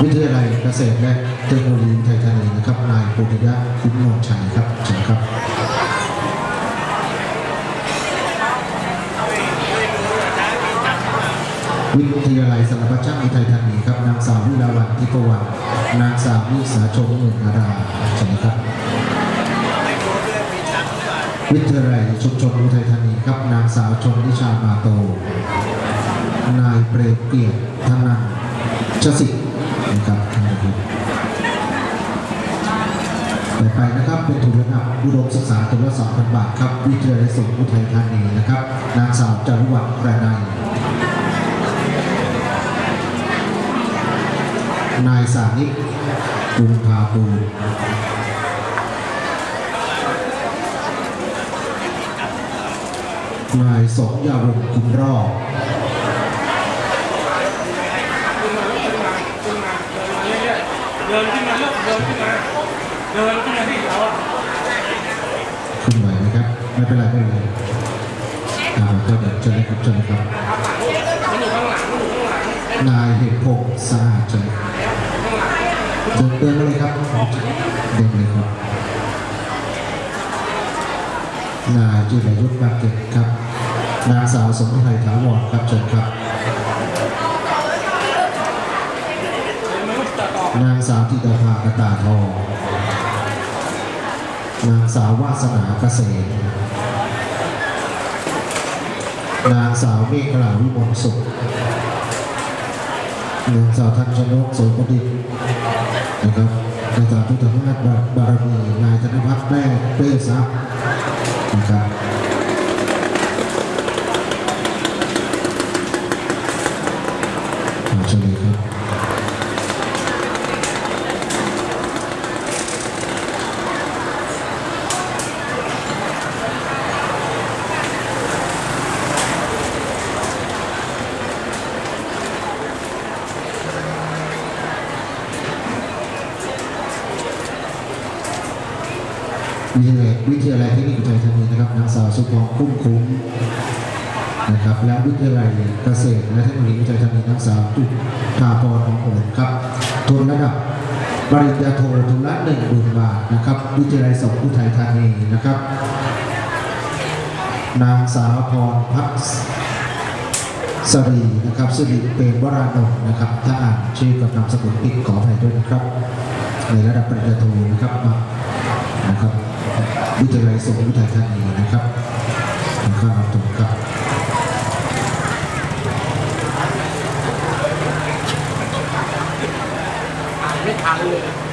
วิทยาลัยเกษตรและเทคโนโลยีไทยธานีนะครับนายปุถยะคุ้มนวลชัยครับเชิญครับวิทยาลัยสารพัดช่างอุทัยธานีครับนางสาววิลาวันทิพวรรณนางสาววิสาชมเมืองนาราใช่ไหมครับวิทยาลัยชุมชนอุทัยธานีครับนางสาวชนนิชามาโต นายเปรมเกียรติธนันชสิทธิ์ นะครับท่านนะครับต่อไปนะครับเป็นทุนระดับอุดมศึกษาตัวละ2,000บาทครับวิทยาลัยสงฆ์อุทัยธานีนะครับนางสาวจารุวรรณประนัยนายสานิตกุลภาปูนายสมยาวงคุมรอบ ดินขึ้นมาเรื่อยๆเดินขึ้นมาเดินขึ้นมาเดินขึ้นมาที่เขาอะขึ้นไหวไหมครับ ไม่เป็นไรไม่เป็นไรอ่าก็เดี๋ยวเชิญเลยครับเชิญครับนายเหตุพงศ์สาดเชิญเดินเดินเลยครับเดินเลยครับนายจิรยุทธ์บางเก็ตครับนางสาวสมไทยถาวรครับเชิญครับ มันก็ตัดออก นาง สาวธิดาภากระตาทอง นางสาววาสนาเกษมนางสาวเมฆลาวิมลสุขนางสาวทันชนกโสมดิษฐ์นะครับนางสาวพุทธนาถบารมีนายธนพัฒน์แม่เป้ทรัพย์นะครับเชิญเลยครับ วิทยาลัยวิทยาลัยเทคนิคอุทัยธานีนะครับนางสาวสุพรคุ้มคุ้มนะครับและวิทยาลัยเกษตรและเทคโนโลยีอุทัยธานีนางสาวจุฑาพรของโอนครับทุนระดับปริญญาโททุนละหนึ่งหมื่นบาทนะครับ วิทยาลัยสงอุทัยธานีนะครับ นางสาวพรพัฒน์สรีนะครับสริเปรมวรานนท์นะครับ ถ้าอ่านชื่อกับนามสกุลผิดขออภัยด้วยนะครับ ในระดับปริญญาโทนะครับมานะครับ วิทยาลัยสงฆ์อุทัยธานีนะครับขอบคุณครับทุกครับไม่ทันเลย